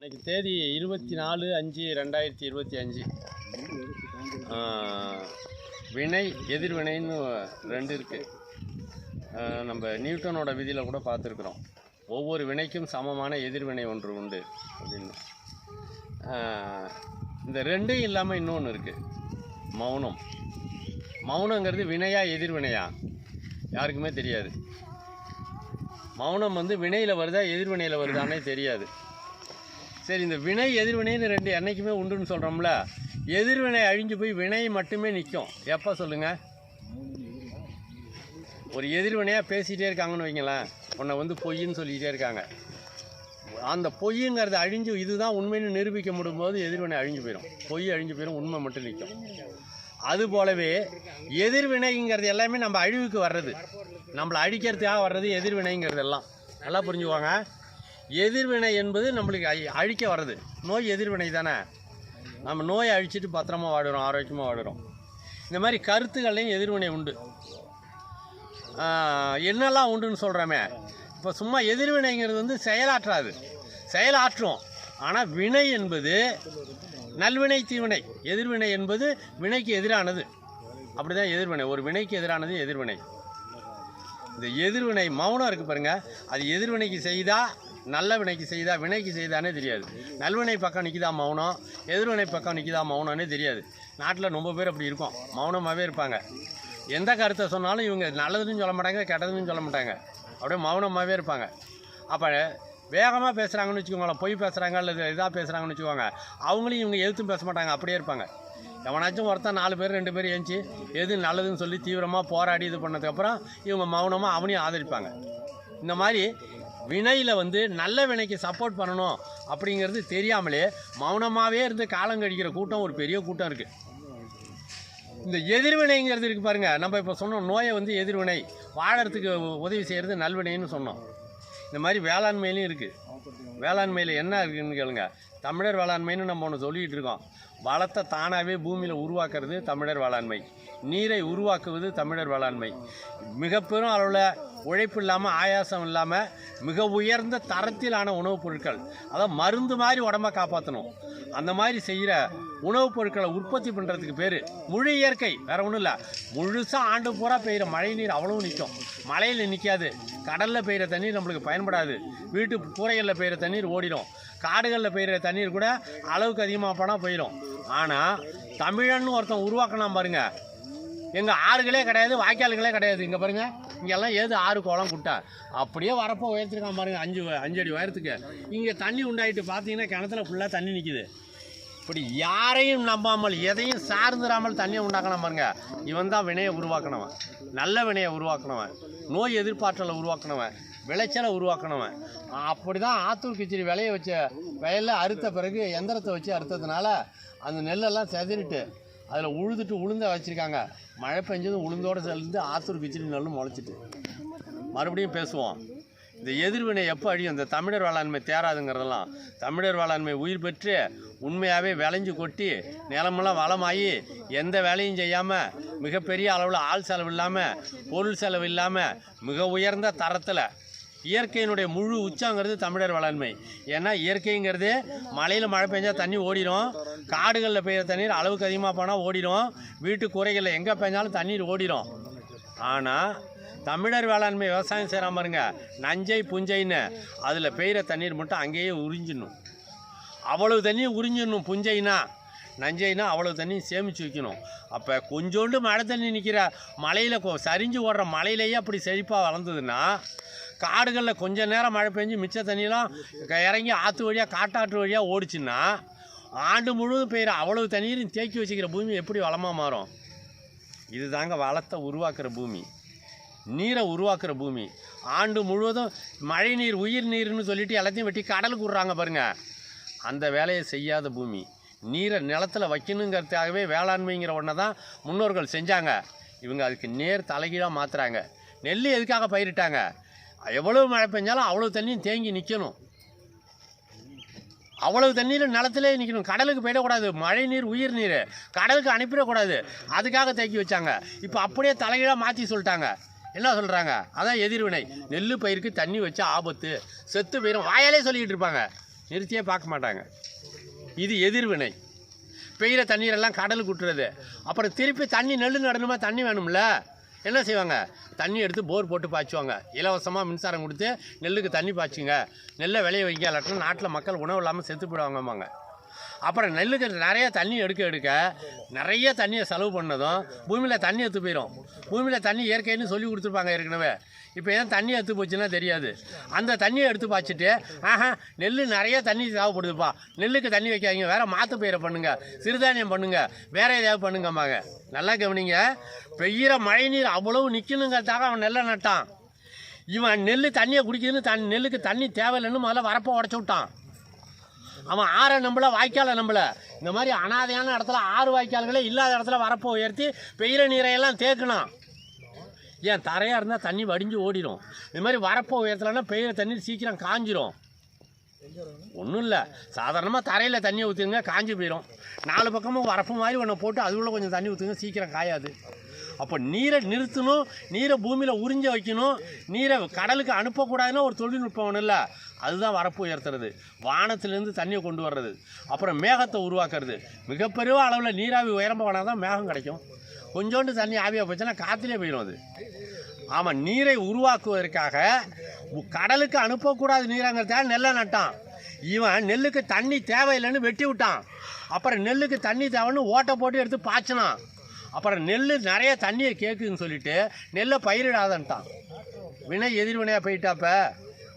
இன்னைக்கு தேதி இருபத்தி நாலு அஞ்சு ரெண்டாயிரத்தி இருபத்தி அஞ்சு. வினை எதிர்வினைன்னு ரெண்டு இருக்குது நம்ம நியூட்டனோட விதியில் கூட பார்த்துருக்குறோம். ஒவ்வொரு வினைக்கும் சமமான எதிர்வினை ஒன்று உண்டு அப்படின்னு. இந்த ரெண்டும் இல்லாமல் இன்னொன்று இருக்குது மௌனம். மௌனங்கிறது வினையா எதிர்வினையா யாருக்குமே தெரியாது. மௌனம் வந்து வினையில் வருதா எதிர்வினையில் வருதானே தெரியாது. சரி இந்த வினை எதிர்வினைன்னு ரெண்டு என்றைக்குமே உண்டுன்னு சொல்கிறோம்ல எதிர்வினை அழிஞ்சு போய் வினை மட்டுமே நிற்கும் எப்போ சொல்லுங்கள் ஒரு எதிர்வினையாக பேசிகிட்டே இருக்காங்கன்னு வைங்களேன். உன்னை வந்து பொய்ன்னு சொல்லிக்கிட்டே இருக்காங்க. அந்த பொய்ங்கிறது அழிஞ்சு இதுதான் உண்மைன்னு நிரூபிக்க முடியும்போது எதிர்வினை அழிஞ்சு போயிடும் பொய் அழிஞ்சு போயிடும் உண்மை மட்டும் நிற்கும் அது போலவே எதிர்வினைங்கிறது எல்லாமே நம்ம அழிவுக்கு வர்றது. நம்மளை அழிக்கிறதுக்காக வர்றது எதிர்வினைங்கிறது எல்லாம். நல்லா புரிஞ்சுக்குவாங்க எதிர்வினை என்பது நம்மளுக்கு அழி- அழிக்க வர்றது. நோய் எதிர்வினை தானே? நம்ம நோயை அழிச்சிட்டு பத்திரமா வாடுறோம் ஆரோக்கியமாக வாடுறோம். இந்த மாதிரி கருத்துக்கள்லையும் எதிர்வினை உண்டு. என்னெல்லாம் உண்டுன்னு சொல்கிறோமே இப்போ சும்மா எதிர்வினைங்கிறது வந்து செயலாற்றாது. செயலாற்றும் ஆனால் வினை என்பது நல்வினை தீவினை. எதிர்வினை என்பது வினைக்கு எதிரானது. அப்படிதான் எதிர்வினை. ஒரு வினைக்கு எதிரானது எதிர்வினை. இந்த எதிர்வினை மௌனம் இருக்குது பாருங்கள் அது எதிர்வினைக்கு செய்தால் நல்ல வினைக்கு செய்தா வினைக்கு செய்தானே தெரியாது. நல்வினை பக்கம் நிற்கிதா மௌனம் எதிர்வினை பக்கம் நிற்கிதா மௌனம்னே தெரியாது. நாட்டில் ரொம்ப பேர் அப்படி இருக்கும். மௌனமாகவே இருப்பாங்க. எந்த கருத்தை சொன்னாலும் இவங்க நல்லதுன்னு சொல்ல மாட்டாங்க கெட்டதுன்னு சொல்ல மாட்டாங்க. அப்படியே மௌனமாகவே இருப்பாங்க. அப்போ வேகமாக பேசுகிறாங்கன்னு வச்சுக்கோங்களேன் பொய் பேசுகிறாங்க அல்லது இதாக பேசுகிறாங்கன்னு வச்சுக்கோங்க அவங்களையும் இவங்க எதிர்த்தும் பேச மாட்டாங்க அப்படியே இருப்பாங்க. எவனாச்சும் ஒருத்தன் நாலு பேர் ரெண்டு பேர் ஏஞ்சி எது நல்லதுன்னு சொல்லி தீவிரமாக போராடி இது பண்ணதுக்கப்புறம் இவங்க மௌனமாக அவனையும் ஆதரிப்பாங்க. இந்த மாதிரி வினையில் வந்து நல்ல வினைக்கு சப்போர்ட் பண்ணணும் அப்படிங்கிறது தெரியாமலே மௌனமாகவே இருந்து காலம் கழிக்கிற கூட்டம் ஒரு பெரிய கூட்டம் இருக்குது இந்த எதிர்வினைங்கிறது இருக்குது பாருங்கள் நம்ம இப்போ சொன்னோம் நோயை வந்து எதிர்வினை வாழறதுக்கு உதவி செய்கிறது நல்வினைன்னு சொன்னோம். இந்த மாதிரி வேளாண்மையிலையும் இருக்குது வேளாண்மையில் என்ன இருக்குன்னு கேளுங்க. தமிழர் வேளாண்மைன்னு நம்ம ஒன்று சொல்லிகிட்டு இருக்கோம். வளத்தை தானாகவே பூமியில் உருவாக்குறது தமிழர் வேளாண்மை. நீரை உருவாக்குவது தமிழர் வேளாண்மை. மிக பெரும் அளவில் உழைப்பு இல்லாமல் ஆயாசம் இல்லாமல் மிக உயர்ந்த தரத்திலான உணவுப் பொருட்கள். அதாவது மருந்து மாதிரி உடம்ப காப்பாற்றணும் அந்த மாதிரி செய்கிற உணவுப் பொருட்களை உற்பத்தி பண்ணுறதுக்கு பேர் முழு இயற்கை. வேறு ஒன்றும் இல்லை. முழுசாக ஆண்டு பூரா பெய்கிற மழை நீர் அவ்வளவு நிற்கும் மழையில் நிற்காது கடலில் பெய்கிற தண்ணீர் நம்மளுக்கு பயன்படாது. வீட்டு கூரைகளில் பெய்கிற தண்ணீர் ஓடிடும். காடுகளில் பெய்கிற தண்ணீர் கூட அளவுக்கு அதிகமாக போனால் போயிடும். ஆனால் தமிழன்னு ஒருத்தன் உருவாக்கினா பாருங்கள் எங்கள் ஆறுகளே கிடையாது வாய்க்கால்களே கிடையாது. இங்கே பாருங்கள் இங்கெல்லாம் ஏது ஆறு குளம் குட்டா? அப்படியே வரப்போ உயர்த்திருக்கான் பாருங்க அஞ்சு அஞ்சு அடி உயரத்துக்கு. இங்கே தண்ணி உண்டாயிட்டு பார்த்தீங்கன்னா கிணத்துல ஃபுல்லாக தண்ணி நிற்கிது இப்படி யாரையும் நம்பாமல் எதையும் சார்ந்திராமல் தண்ணியை உண்டாக்கணும் பாருங்க. இவன் தான் வினையை உருவாக்கினவன். நல்ல வினையை உருவாக்கினவன். நோய் எதிர்ப்பாற்றலை உருவாக்கினவன். விளைச்சலை உருவாக்கினவன். அப்படி தான் ஆத்தூர் கிச்சடி விளைய வச்ச வயலில் அறுத்த பிறகு எந்திரத்தை வச்சு அறுத்ததுனால அந்த நெல்லெல்லாம் செதறிட்டு அதில் உழுதுட்டு உளுந்த வச்சுருக்காங்க மழை பெஞ்சதும் உளுந்தோடு சேர்ந்து ஆத்தூர் கிச்சடி நெல்லும் முளைச்சிட்டு. மறுபடியும் பேசுவோம். இந்த எதிர்வினை எப்போ அழியும்? இந்த தமிழர் வேளாண்மை தேராதுங்கிறதெல்லாம் தமிழர் வேளாண்மை உயிர் பெற்று உண்மையாகவே விளைஞ்சு கொட்டி நிலமெல்லாம் வளமாகி எந்த வேலையும் செய்யாமல் மிகப்பெரிய அளவில் ஆள் செலவு இல்லாமல் பொருள் செலவு இல்லாமல் மிக உயர்ந்த தரத்தில் இயற்கையினுடைய முழு உச்சங்கிறது தமிழர் வேளாண்மை ஏன்னா இயற்கைங்கிறது மழையில் மழை பெஞ்சால் தண்ணி ஓடிடும் காடுகளில் பெய்கிற தண்ணீர் அளவுக்கு அதிகமாக போனால் ஓடிடும் வீட்டு குறைகளில் எங்கே பெஞ்சாலும் தண்ணீர் ஓடிடும் ஆனால் தமிழர் வேளாண்மை விவசாயம் செய்கிறாம பாருங்க. நஞ்சை புஞ்சைன்னு. அதில் பெய்கிற தண்ணீர் மட்டும் அங்கேயே உறிஞ்சிடணும். அவ்வளவு தண்ணியும் உறிஞ்சிடணும் புஞ்சைனா. நஞ்சைனா அவ்வளவு தண்ணியும் சேமித்து வைக்கணும். அப்போ கொஞ்சோண்டு மழை தண்ணி நிற்கிற மலையில் சரிஞ்சு ஓடுற மலையிலேயே அப்படி செழிப்பாக வளர்ந்ததுன்னா காடுகளில் கொஞ்ச நேரம் மழை பெஞ்சு மிச்ச தண்ணியெல்லாம் க- இறங்கி ஆற்று வழியாக காட்டாற்று வழியாக ஓடிச்சுன்னா ஆண்டு முழுவதும் பெய்கிற அவ்வளவு தண்ணீரும் தேக்கி வச்சுக்கிற பூமி எப்படி வளமாக மாறும்? இது தாங்க வளத்தை உருவாக்குற பூமி. நீரை உருவாக்குற பூமி. ஆண்டு முழுவதும் மழை நீர் உயிர் நீர்னு சொல்லிட்டு எல்லாத்தையும் வெட்டி கடலுக்கு விட்றாங்க பாருங்கள் அந்த வேலையை செய்யாத பூமி. நீரை நிலத்தில் வைக்கணுங்கிறதுக்காகவே வேளாண்மைங்கிற ஒன்றை தான் முன்னோர்கள் செஞ்சாங்க. இவங்க அதுக்கு நேர் தலைகீழாக மாற்றுறாங்க நெல் எதுக்காக பயிரிட்டாங்க? எவ்வளவு மழை பெஞ்சாலும் அவ்வளோ தண்ணியும் தேங்கி நிற்கணும் அவ்வளவு தண்ணீர் நிலத்திலே நிற்கணும் கடலுக்கு போயிடக்கூடாது. மழை நீர் உயிர் நீர். கடலுக்கு அனுப்பிடக்கூடாது. அதுக்காக தேக்கி வச்சாங்க. இப்போ அப்படியே தலைகீழாக மாற்றி சொல்லிட்டாங்க. என்ன சொல்கிறாங்க அதான் எதிர்வினை. நெல் பயிருக்கு தண்ணி வச்சா ஆபத்து. செத்து போயிடும் வாயாலே சொல்லிக்கிட்டு இருப்பாங்க. நிறுத்தியே பார்க்க மாட்டாங்க. இது எதிர்வினை. பெய்கிற தண்ணீரெல்லாம் கடலுக்கு விட்டுறது அப்புறம் திருப்பி தண்ணி நெல் நடணுமா? தண்ணி வேணும்ல. என்ன செய்வாங்க? தண்ணி எடுத்து போர் போட்டு பாய்ச்சுவாங்க. இலவசமாக மின்சாரம் கொடுத்து நெல்லுக்கு தண்ணி பாய்ச்சுங்க. நெல்லை விளைய வைங்க இல்லாட்டினா நாட்டில் மக்கள் உணவு இல்லாமல் செத்து போயிடுவாங்கம்பாங்க. அப்புறம் நெல்லுக்கு நிறைய தண்ணி எடுக்க எடுக்க நிறைய தண்ணியை செலவு பண்ணதும் பூமியில் தண்ணி எடுத்து போயிடும் பூமியில் தண்ணி இயற்கைன்னு சொல்லி கொடுத்துருப்பாங்க ஏற்கனவே. இப்போ ஏன் தண்ணி எடுத்து போச்சுன்னா தெரியாது. அந்த தண்ணியை எடுத்து பாய்ச்சிட்டு ஆஹா நெல் நிறைய தண்ணி தேவைப்படுதுப்பா. நெல்லுக்கு தண்ணி வைக்காதீங்க. வேறு மாற்று பயிரை பண்ணுங்கள் சிறுதானியம் பண்ணுங்கள் வேற ஏதாவது பண்ணுங்கம்மாங்க. நல்லா கவனிங்க. பெய்கிற மழை நீர் அவ்வளவு நிற்கணுங்கிறதுக்காக அவன் நெல்லை நட்டான். இவன் நெல் தண்ணியை குடிக்குதுன்னு தன் நெல்லுக்கு தண்ணி தேவையில்லைன்னு முதல்ல வரப்போ உடச்சி விட்டான். அவன் ஆறை நம்பளை வாய்க்காலை நம்பளை இந்த மாதிரி அனாதையான இடத்துல ஆறு வாய்க்கால்களே இல்லாத இடத்துல வரப்போ உயர்த்தி பெய்கிற நீரையெல்லாம் தேக்கணும் ஏன் தரையாக இருந்தால் தண்ணி வடிஞ்சு ஓடிடும் இது மாதிரி வரப்போ உயரத்துலன்னா பெய்கிற தண்ணி சீக்கிரம் காஞ்சிரும். ஒன்றும் இல்லை. சாதாரணமாக தரையில் தண்ணி ஊற்றுங்க காஞ்சி போயிடும் நாலு பக்கமும் வரப்பு மாதிரி ஒன்று போட்டு அதுக்குள்ளே கொஞ்சம் தண்ணி ஊற்றுங்க சீக்கிரம் காயாது. அப்போ நீரை நிறுத்தணும் நீரை பூமியில் உறிஞ்ச வைக்கணும் நீரை கடலுக்கு அனுப்பக்கூடாதுன்னா ஒரு தொழில்நுட்பம் ஒன்றும் இல்லை. அதுதான் வரப்பு உயர்த்துறது. வானத்திலேருந்து தண்ணியை கொண்டு வர்றது. அப்புறம் மேகத்தை உருவாக்குறது. மிகப்பெரிய அளவில் நீராவி உயரமாக போனால் தான் மேகம் கிடைக்கும். கொஞ்சோண்டு தண்ணி ஆவியாக போச்சுன்னா காற்றுலேயே போயிடும் அது. ஆமாம் நீரை உருவாக்குவதற்காக கடலுக்கு அனுப்பக்கூடாது நீராங்கிறதுக்காக நெல்லை நட்டான். இவன் நெல்லுக்கு தண்ணி தேவையில்லைன்னு வெட்டி விட்டான். அப்புறம் நெல்லுக்கு தண்ணி தேவைன்னு ஓட்டை போட்டு எடுத்து பாய்ச்சினான். அப்புறம் நெல் நிறைய தண்ணியை கேட்குதுன்னு சொல்லிட்டு நெல்லை பயிரிடாதன்ட்டான். வினை எதிர்வினையாக போயிட்டாப்ப.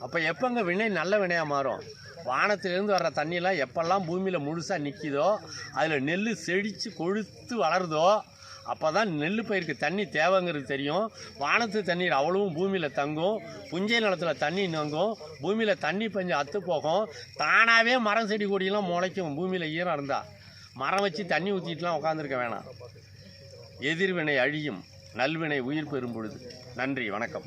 அப்போ எப்போங்க வினை நல்ல வினையாக மாறும்? வானத்திலேருந்து வர்ற தண்ணியெல்லாம் எப்பெல்லாம் பூமியில் முழுசாக நிற்கிதோ அதில் நெல் செடித்து கொழுத்து வளருதோ அப்போ தான் நெல் பயிருக்கு தண்ணி தேவைங்கிறது தெரியும். வானத்து தண்ணீர் அவ்வளவும் பூமியில் தங்கும். புஞ்சை நிலத்தில் தண்ணி தங்கும் பூமியில் தண்ணி பஞ்சம் அத்து போகும். தானாகவே மரம் செடி கொடியெல்லாம் முளைக்கும். பூமியில் ஈரம் இருந்தால் மரம் வச்சு தண்ணி ஊற்றிட்டுலாம் உட்காந்துருக்க வேணாம். எதிர்வினை அழியும். நல்வினை உயிர் பெறும் பொழுது. நன்றி. வணக்கம்.